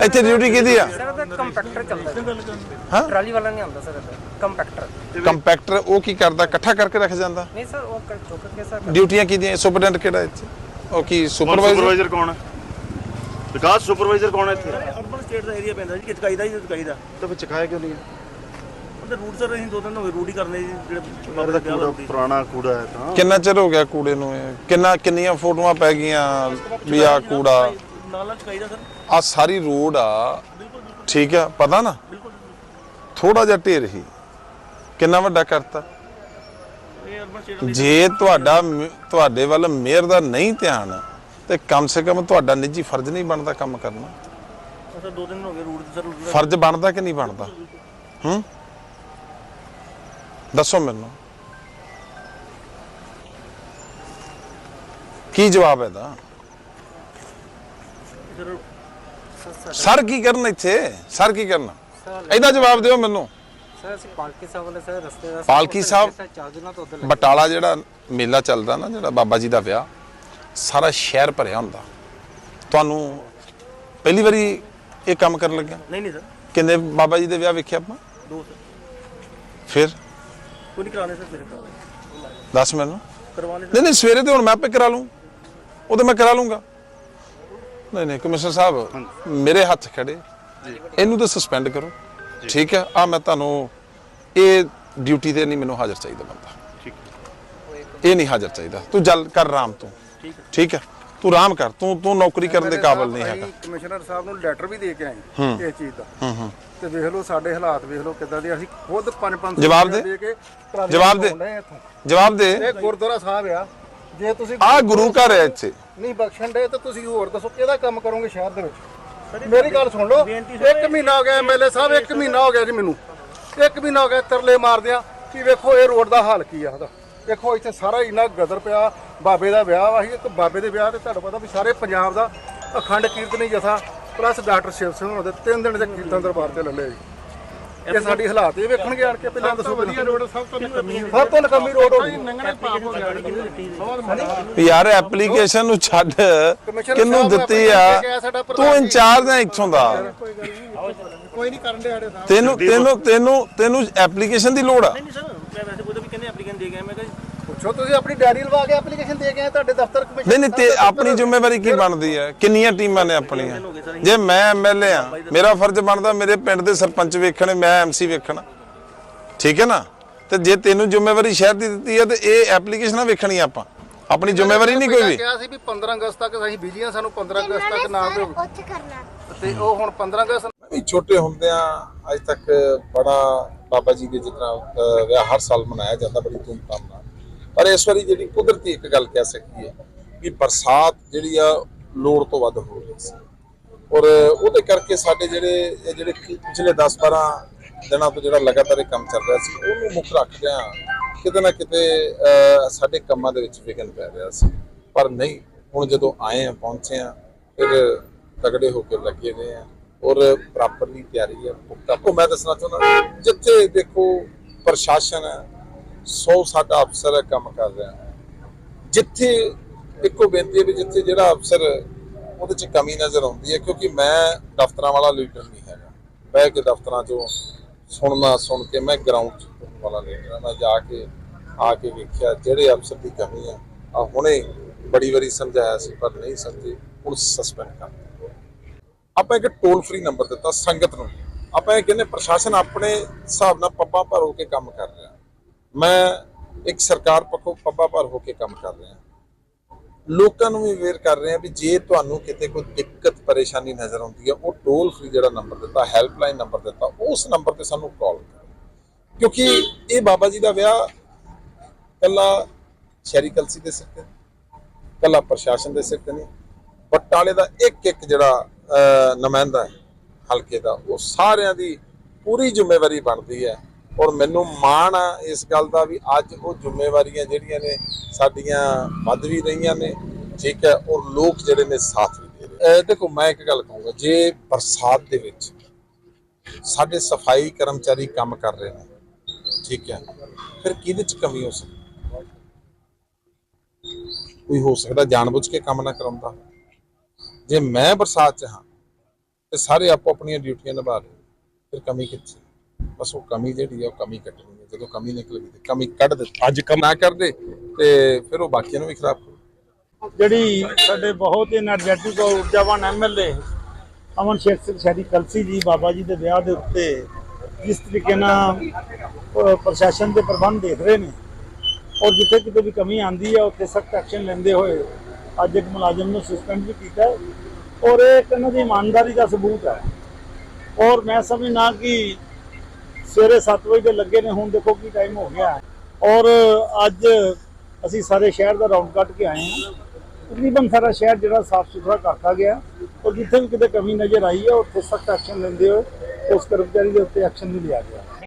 ਇੱਥੇ ਡਿਊਟੀ ਕਿਹਦੀ ਆ? ਸਰ ਉਹਦਾ ਕੰਪੈਕਟਰ ਚੱਲਦਾ। ਹਾਂ? ਟਰਾਲੀ ਵਾਲਾ ਨਹੀਂ ਆਉਂਦਾ ਸਰ ਕੰਪੈਕਟਰ ਕੰਪੈਕਟਰ ਉਹ ਕੀ ਕਰਦਾ? ਇਕੱਠਾ ਕਰਕੇ ਰੱਖ ਜਾਂਦਾ? ਨਹੀਂ ਸਰ ਉਹ ਕਰ- ਚੁੱਕ ਕੇ ਸਰ ਡਿਊਟੀਆਂ ਕਿਹਦੀਆਂ? ਸੁਪਰਡੈਂਟ ਕਿਹੜਾ ਇੱਥੇ? ਉਹ ਕੀ ਸੁਪਰਵਾਈਜ਼ਰ ਸੁਪਰਵਾਈਜ਼ਰ ਕੌਣ ਹੈ ਵਿਕਾਸ ਸੁਪਰਵਾਈਜ਼ਰ ਕੌਣ ਹੈ ਇੱਥੇ? ਅਰਬਨ ਸਟੇਟ ਦਾ ਏਰੀਆ ਪੈਂਦਾ ਜੀ ਚਕਾਈ ਦਾ ਹੀ ਚਕਾਈ ਦਾ ਤਾਂ ਫਿਰ ਚਕਾਇਆ ਕਿਉਂ ਨਹੀਂ ਉਹਦੇ ਰੂਟ ਸਰ ਅਸੀਂ ਦੋ ਦਿਨ ਹੋ ਗਏ ਰੂਟ ਹੀ ਕਰਨੇ ਜੀ ਜਿਹੜੇ ਉਹਦਾ ਵਿਆਹ ਕੂੜਾ ਹੁੰਦੀ। ਪੁਰਾਣਾ ਕੂੜਾ ਹੈ ਤਾਂ। ਕਿੰਨਾ ਚਿਰ ਹੋ ਗਿਆ ਕੂੜੇ ਨੂੰ ਇਹ? ਕਿੰਨਾ ਕਿੰਨੀਆਂ ਫੋਟੋਆਂ ਪੈ ਗਈਆਂ ਵੀ ਆ ਕੂੜਾ? ਨਾਲ ਸਰ। ਆ ਸਾਰੀ ਰੋਡ ਆ। ਠੀਕ ਆ ਪਤਾ ਨਾ? ਥੋੜਾ ਜਿਹਾ ਢੇਰ ਹੀ। ਕਿੰਨਾ ਵੱਡਾ ਕਰਤਾ? ਜੇ ਤੁਹਾਡਾ ਤੁਹਾਡੇ ਵੱਲ ਮੇਅਰ ਦਾ ਨਹੀਂ ਧਿਆਨ ਤੇ ਕਮ ਸੇ ਕਮ ਤੁਹਾਡਾ ਨਿੱਜੀ ਫਰਜ਼ ਨਹੀਂ ਬਣਦਾ ਕੰਮ ਕਰਨਾ। ਸਰ ਦੋ ਦਿਨ ਹੋ ਗਏ ਰੂਟ ਸਰ route ਦਾ- ਫਰਜ਼ ਬਣਦਾ ਕਿ ਨਹੀਂ ਬਣਦਾ? ਹੂੰ? ਦੱਸੋ ਮੈਨੂੰ। ਕੀ ਜਵਾਬ ਹੈ ਦਾ ਸਰ ਕੀ ਕਰਨ ਇੱਥੇ? ਸਰ ਕੀ ਕਰਨਾ? ਇਹਦਾ ਜਵਾਬ ਦਿਓ ਮੈਨੂੰ। ਸਰ ਅਸੀਂ ਪਾਲਕੀ ਸਾਹਿਬ ਵਾਲੇ ਸਰ ਰਸਤੇ ਦਾ ਪਾਲਕੀ ਸਾਹਿਬ? ਬਟਾਲਾ ਜਿਹੜਾ ਮੇਲਾ ਚੱਲਦਾ ਨਾ ਜਿਹੜਾ ਬਾਬਾ ਜੀ ਦਾ ਵਿਆਹ ਸਾਰਾ ਸ਼ਹਿਰ ਭਰਿਆ ਹੁੰਦਾ। ਤੁਹਾਨੂੰ ਪਹਿਲੀ ਵਾਰੀ ਇਹ ਕੰਮ ਕਰਨ ਲੱਗਿਆ? ਨਹੀਂ ਨਹੀਂ ਸਰ। ਕਿੰਨੇ ਬਾਬਾ ਜੀ ਦੇ ਵਿਆਹ ਵੇਖਿਆ ਆਪਾਂ? ਦੋ ਸਰ। ਫਿਰ? ਕੋਈ ਕਰਾਣੇ ਸਰ ਮੇਰੇ ਕਰਾਣੇ ਦੱਸ ਮੈਨੂੰ। ਕਰਵਾਣੇ ਨਹੀਂ ਨਹੀਂ ਸਵੇਰੇ ਤੇ ਹੁਣ ਮੈਂ ਆਪੇ ਕਰਾ ਲੂੰ। ਉਹ ਤੇ ਮੈਂ ਕਰਾ ਲੂੰਗਾ। ਨਹੀਂ ਨਹੀਂ ਕਮਿਸ਼ਨਰ ਸਾਹਿਬ ਮੇਰੇ ਹੱਥ ਖੜੇ। ਇਹਨੂੰ ਤਾਂ ਸਸਪੈਂਡ ਕਰੋ। ਠੀਕ ਹੈ ਆ ਮੈਂ ਤੁਹਾਨੂੰ ਇਹ ਡਿਊਟੀ ਤੇ ਨਹੀਂ ਮੈਨੂੰ ਹਾਜ਼ਰ ਚਾਹੀਦਾ ਬੰਦਾ। ਠੀਕ ਇਹ ਨਹੀਂ ਹਾਜ਼ਰ ਚਾਹੀਦਾ। ਤੂੰ ਜਲ ਕਰ ਰਾਮ ਤੂੰ। ਠੀਕ ਹੈ। ਤੂੰ ਰਾਮ ਕਰ। ਤੂੰ ਤੂੰ ਨੌਕਰੀ ਕਰਨ ਦੇ ਕਾਬਿਲ ਨਹੀਂ ਹੈਗਾ। ਕਮਿਸ਼ਨਰ ਸਾਹਿਬ ਨੂੰ ਲੈਟਰ ਵੀ ਦੇ ਕੇ ਆਏ ਇਸ ਚੀਜ਼ ਦਾ। ਤੇ ਵੇਖ ਲਓ ਸਾਡੇ ਹਾਲਾਤ ਵੇਖ ਲਓ ਕਿੱਦਾਂ ਦੇ ਅਸੀਂ ਖੁਦ 5-5 ਜਵਾਬ ਦੇ। ਜਵਾਬ ਦੇ। ਜਵਾਬ ਦੇ। ਇਹ ਗੁਰਦੁਆਰਾ ਸਾਹਿਬ ਆ। ਜੇ ਤੁਸੀਂ ਆ ਗੁਰੂ ਘਰ ਹੈ ਇੱਥੇ। ਨਹੀਂ ਬਖਸ਼ਣ ਦੇ ਤਾਂ ਤੁਸੀਂ ਹੋਰ ਦੱਸੋ ਕਿਹਦਾ ਕੰਮ ਕਰੋਗੇ ਸ਼ਹਿਰ ਦੇ ਵਿੱਚ? ਮੇਰੀ ਗੱਲ ਸੁਣ ਲਓ ਇੱਕ ਮਹੀਨਾ ਹੋ ਗਿਆ ਐਮਐਲਏ ਸਾਹਿਬ ਇੱਕ ਮਹੀਨਾ ਹੋ ਗਿਆ ਜੀ ਮੈਨੂੰ। ਇੱਕ ਮਹੀਨਾ ਹੋ ਗਿਆ ਤਰਲੇ ਮਾਰਦਿਆਂ ਕਿ ਵੇਖੋ ਇਹ ਰੋਡ ਦਾ ਹਾਲ ਕੀ ਆ ਉਹਦਾ ਵੇਖੋ ਇੱਥੇ ਸਾਰਾ ਇੰਨਾ ਗਦਰ ਪਿਆ ਬਾਬੇ ਦਾ ਵਿਆਹ ਵਾ ਸੀ ਇੱਕ ਬਾਬੇ ਦੇ ਵਿਆਹ ਤੇ ਤੁਹਾਨੂੰ ਪਤਾ ਵੀ ਸਾਰੇ ਪੰਜਾਬ ਦਾ ਅਖੰਡ ਕੀਰਤਨੀ ਜਥਾ ਪਲੱਸ ਡਾਕਟਰ ਸ਼ਿਵ ਸਿੰਘ ਹੋਣਾ ਦੇ ਤਿੰਨ ਦਿਨ ਦੇ ਕੀਰਤਨ ਦਰਬਾਰ ਤੇ ਲੱਲੇ ਜੀ। ਇਹ ਸਾਡੀ ਹਾਲਾਤ ਇਹ ਵੇਖਣਗੇ ਆਣ ਕੇ ਪਹਿਲਾਂ ਦੱਸੋ ਵਧੀਆ ਰੋਡ ਸਭ ਤੋਂ ਸਭ ਤੋਂ ਨਕਮੀ ਰੋਡ ਹੋ ਗਈ ਵੀ ਯਾਰ ਐਪਲੀਕੇਸ਼ਨ ਨੂੰ ਛੱਡ। ਸਾਹਿਬ ਦਿੱਤੀ ਆ? ਤੂੰ। ਇੰਚਾਰਜ ਹੈ ਇੱਥੋਂ ਦਾ। ਕੋਈ ਨਹੀਂ। ਕਰਨ ਦੇ ਆੜੇ ਸਾਹਿਬ ਤੈਨੂੰ ਤੈਨੂੰ ਤੈਨੂੰ ਤੈਨੂੰ ਐਪਲੀਕੇਸ਼ਨ ਦੀ ਲੋੜ ਆ। ਨਹੀਂ ਸਰ ਮੈਂ ਵੈਸੇ ਕੋਈ ਵੀ ਕਹਿੰਦੇ ਐਪਲੀਕੈਂਟ ਦੇ ਗਏ ਮੈਂ ਕਿਹਾ ਜੀ, ਪੁੱਛੋ ਤੁਸੀਂ ਆਪਣੀ ਡਾਇਰੀ ਲਵਾ ਕੇ ਐਪਲੀਕੇਸ਼ਨ ਦੇ ਕੇ ਆਏ ਤੁਹਾਡੇ ਦਫ਼ਤਰ ਕਮਿਸ਼ਨ ਨਹੀਂ ਨਹੀਂ ਤੇ ਆਪਣੀ ਜ਼ਿੰਮੇਵਾਰੀ ਕੀ ਬਣਦੀ ਹੈ? ਕਿੰਨੀਆਂ ਟੀਮਾਂ ਨੇ ਆਪਣੀਆਂ? ਜੇ ਮੈਂ ਐਮਐਲਏ ਆ ਮੇਰਾ ਫਰਜ਼ ਬਣਦਾ ਮੇਰੇ ਪਿੰਡ ਦੇ ਸਰਪੰਚ ਵੇਖਣੇ ਮੈਂ ਐਮਸੀ ਵੇਖਣਾ। ਠੀਕ ਹੈ ਨਾ? ਤੇ ਜੇ ਤੈਨੂੰ ਜ਼ਿੰਮੇਵਾਰੀ ਸ਼ਹਿਰ ਦੀ ਦਿੱਤੀ ਹੈ ਤੇ ਇਹ ਐਪਲੀਕੇਸ਼ਨਾਂ ਵੇਖਣੀ ਆਪਾਂ। ਆਪਣੀ ਜ਼ਿੰਮੇਵਾਰੀ ਨਹੀਂ ਕੋਈ ਵੀ। ਕਿਹਾ ਸੀ ਵੀ 15 ਅਗਸਤ ਤੱਕ ਅਸੀਂ ਬਿਜ਼ੀ ਆ ਸਾਨੂੰ 15 ਅਗਸਤ ਤੱਕ ਨਾ ਦਿਓ ਉੱਥੇ ਕਰਨਾ। ਤੇ ਉਹ ਹੁਣ 15 ਅਗਸਤ ਵੀ ਛੋਟੇ ਹੁੰਦਿਆਂ ਅੱਜ ਤੱਕ ਬੜਾ ਬਾਬਾ ਜੀ ਦੇ ਜਿਤਨਾ ਵਿਆਹ ਹਰ ਸਾਲ ਮਨਾਇਆ ਜਾਂਦਾ ਬੜੀ ਧੂਮਧਾਮ ਨਾਲ। ਪਰ ਇਸ ਵਾਰੀ ਜਿਹੜੀ ਕੁਦਰਤੀ ਇੱਕ ਗੱਲ ਕਹਿ ਸਕਦੀ ਹੈ ਕਿ ਬਰਸਾਤ ਜਿਹੜੀ ਆ ਲੋੜ ਤੋਂ ਵੱਧ ਹੋ ਰਹੀ ਸੀ। ਔਰ ਉਹਦੇ ਕਰਕੇ ਸਾਡੇ ਜਿਹੜੇ ਜਿਹੜੇ ਪਿਛਲੇ 10 12 ਦਿਨਾਂ ਤੋਂ ਜਿਹੜਾ ਲਗਾਤਾਰ ਇਹ ਕੰਮ ਚੱਲ ਰਿਹਾ ਸੀ, ਉਹਨੂੰ ਮੁੱਖ ਰੱਖਦਿਆਂ ਕਿਤੇ ਨਾ ਕਿਤੇ ਸਾਡੇ ਕੰਮਾਂ ਦੇ ਵਿੱਚ ਵਿਘਨ ਪੈ ਰਿਹਾ ਸੀ। ਪਰ ਨਹੀਂ, ਹੁਣ ਜਦੋਂ ਆਏ ਆ, ਪਹੁੰਚੇ ਆ, ਫਿਰ ਤਗੜੇ ਹੋ ਕੇ ਲੱਗੇ ਨੇ ਆ ਔਰ ਪ੍ਰੋਪਰਲੀ ਤਿਆਰੀ ਹੈ ਪੁਖਤਾ ਉਹ ਮੈਂ ਦੱਸਣਾ ਚਾਹੁੰਦਾ, ਜਿੱਥੇ ਦੇਖੋ ਪ੍ਰਸ਼ਾਸਨ ਹੈ 100 ਅਫਸਰ ਕੰਮ ਕਰ ਰਿਹਾ ਜਿੱਥੇ ਇੱਕੋ ਬੇਨਤੀ ਹੈ ਵੀ ਜਿੱਥੇ ਜਿਹੜਾ ਅਫਸਰ, ਉਹਦੇ ਚ ਕਮੀ ਨਜ਼ਰ ਆਉਂਦੀ ਹੈ, ਕਿਉਂਕਿ ਮੈਂ ਦਫ਼ਤਰਾਂ ਵਾਲਾ ਲੀਡਰ ਨਹੀਂ ਹੈਗਾ। ਬਹਿ ਕੇ ਦਫ਼ਤਰਾਂ ਚੋਂ ਸੁਣਨਾ, ਸੁਣ ਕੇ ਮੈਂ ਗਰਾਊਂਡ 'ਚ ਵਾਲਾ ਲੀਡਰ ਮੈਂ ਜਾ ਕੇ, ਆ ਕੇ ਵੇਖਿਆ ਜਿਹੜੇ ਅਫਸਰ ਦੀ ਕਮੀ ਹੈ ਆ ਹੁਣੇ ਬੜੀ ਵਾਰੀ ਸਮਝਾਇਆ ਸੀ, ਪਰ ਨਹੀਂ ਸਮਝੇ, ਹੁਣ ਸਸਪੈਂਡ ਕਰ ਆਪਾਂ ਇੱਕ ਟੋਲ ਫ੍ਰੀ ਨੰਬਰ ਦਿੱਤਾ ਸੰਗਤ ਨੂੰ। ਆਪਾਂ ਇਹ ਕਹਿੰਦੇ ਪ੍ਰਸ਼ਾਸਨ ਆਪਣੇ ਹਿਸਾਬ ਨਾਲ ਪੱਬਾਂ ਭਰੋ ਕੇ ਕੰਮ ਕਰ ਰਿਹਾ। ਮੈਂ ਇੱਕ ਸਰਕਾਰ ਪੱਖੋਂ ਪੱਬਾ ਭਰ ਹੋ ਕੇ ਕੰਮ ਕਰ ਰਿਹਾ। ਲੋਕਾਂ ਨੂੰ ਵੀ ਅਵੇਅਰ ਕਰ ਰਹੇ ਆ ਵੀ ਜੇ ਤੁਹਾਨੂੰ ਕਿਤੇ ਕੋਈ ਦਿੱਕਤ, ਪਰੇਸ਼ਾਨੀ ਨਜ਼ਰ ਆਉਂਦੀ ਹੈ, ਉਹ ਟੋਲ ਫ੍ਰੀ ਜਿਹੜਾ ਨੰਬਰ ਦਿੱਤਾ ਹੈਲਪਲਾਈਨ ਨੰਬਰ ਦਿੱਤਾ, ਉਸ ਨੰਬਰ ਤੇ ਸਾਨੂੰ ਕਾਲ ਕਰੋ। ਕਿਉਂਕਿ ਇਹ ਬਾਬਾ ਜੀ ਦਾ ਵਿਆਹ ਕੱਲਾ ਸ਼ਹਿਰੀ ਕਲਸੀ ਦੇ ਸਿਰ ਤੇ ਕੱਲਾ ਪ੍ਰਸ਼ਾਸਨ ਦੇ ਸਿਰ ਤੇ ਨਹੀਂ, ਬਟਾਲੇ ਦਾ ਇੱਕ ਇੱਕ ਜਿਹੜਾ ਨੁਮਾਇੰਦਾ ਹਲਕੇ ਦਾ, ਉਹ ਸਾਰਿਆਂ ਦੀ ਪੂਰੀ ਜ਼ਿੰਮੇਵਾਰੀ ਬਣਦੀ ਹੈ। ਔਰ ਮੈਨੂੰ ਮਾਣ ਆ ਇਸ ਗੱਲ ਦਾ ਵੀ ਅੱਜ ਉਹ ਜ਼ਿੰਮੇਵਾਰੀਆਂ ਜਿਹੜੀਆਂ ਨੇ ਸਾਡੀਆਂ ਵੱਧ ਵੀ ਰਹੀਆਂ ਨੇ, ਠੀਕ ਹੈ, ਔਰ ਲੋਕ ਜਿਹੜੇ ਨੇ ਸਾਥ ਵੀ ਦੇ ਰਹੇ ਦੇਖੋ, ਮੈਂ ਇੱਕ ਗੱਲ ਕਹੂੰਗਾ, ਜੇ ਬਰਸਾਤ ਦੇ ਵਿੱਚ ਸਾਡੇ ਸਫ਼ਾਈ ਕਰਮਚਾਰੀ ਕੰਮ ਕਰ ਰਹੇ ਨੇ, ਠੀਕ ਹੈ, ਫਿਰ ਕਿਹਦੇ ਚ ਕਮੀ ਹੋ ਸਕਦੀ? ਕੋਈ ਹੋ ਸਕਦਾ ਜਾਣਬੁੱਝ ਕੇ ਕੰਮ ਨਾ ਕਰਾਉਂਦਾ ਜੇ ਮੈਂ ਬਰਸਾਤ ਚ ਹਾਂ, ਤੇ ਸਾਰੇ ਆਪੋ ਆਪਣੀਆਂ ਡਿਊਟੀਆਂ ਨਿਭਾ ਰਹੇ ਫਿਰ ਕਮੀ ਕਿੱਥੇ? ਬਸ ਉਹ ਕਮੀ ਜਿਹੜੀ ਆ ਉਹ ਕਮੀ ਕੱਟਣੀ ਹੈ ਜਦੋਂ ਕਮੀ ਨਿਕਲ ਗਈ ਕਮੀ ਕੱਢ ਦੇ ਅੱਜ ਕੰਮ ਨਾ ਕਰਦੇ ਤੇ ਫਿਰ ਉਹ ਬਾਕੀਆਂ ਨੂੰ ਵੀ ਖਰਾਬ ਕਰੋ। ਜਿਹੜੀ ਸਾਡੇ ਬਹੁਤ એનર્ਜੈਟਿਕ ਔਰ ਊਰਜਾਵਾਨ ਐਮਐਲਏ ਅਮਨ ਸ਼ੇਖ ਸਿੰਘ ਸ਼ਹਿਰੀ ਕਲਸੀ ਜੀ ਬਾਬਾ ਜੀ ਦੇ ਵਿਆਹ ਦੇ ਉੱਤੇ ਜਿਸ ਤਰੀਕੇ ਨਾਲ ਪ੍ਰਸ਼ਾਸਨ ਦੇ ਪ੍ਰਬੰਧ ਦੇਖ ਰਹੇ ਨੇ। ਔਰ ਜਿੱਥੇ ਕਿਤੇ ਵੀ ਕਮੀ ਆਂਦੀ ਹੈ ਉੱਥੇ ਸਖਤ ਐਕਸ਼ਨ ਲੈਂਦੇ ਹੋਏ ਅੱਜ ਇੱਕ ਮੁਲਾਜ਼ਮ ਨੂੰ ਸਸਪੈਂਡ ਵੀ ਕੀਤਾ ਔਰ ਇਹ ਇਹਨਾਂ ਦੀ ਇਮਾਨਦਾਰੀ ਦਾ ਸਬੂਤ ਹੈ। ਔਰ ਮੈਂ ਸਮਝਣਾ ਕਿ ਸਵੇਰੇ 7 ਵਜੇ ਦੇ ਲੱਗੇ ਨੇ, ਹੁਣ ਦੇਖੋ ਕੀ ਟਾਈਮ ਹੋ ਗਿਆ। ਔਰ ਅੱਜ ਅਸੀਂ ਸਾਰੇ ਸ਼ਹਿਰ ਦਾ ਰਾਉਂਡ ਕੱਟ ਕੇ ਆਏ ਹਾਂ। ਤਕਰੀਬਨ ਸਾਰਾ ਸ਼ਹਿਰ ਜਿਹੜਾ ਸਾਫ਼ ਸੁਥਰਾ ਕਰਤਾ ਗਿਆ। ਔਰ ਜਿੱਥੇ ਵੀ ਕਿਤੇ ਕਮੀ ਨਜ਼ਰ ਆਈ ਹੈ, ਉੱਥੇ ਸਖਤ ਐਕਸ਼ਨ ਲੈਂਦੇ ਹੋਏ ਉਸ ਕਰਮਚਾਰੀ ਦੇ ਉੱਤੇ ਐਕਸ਼ਨ ਵੀ ਲਿਆ ਗਿਆ।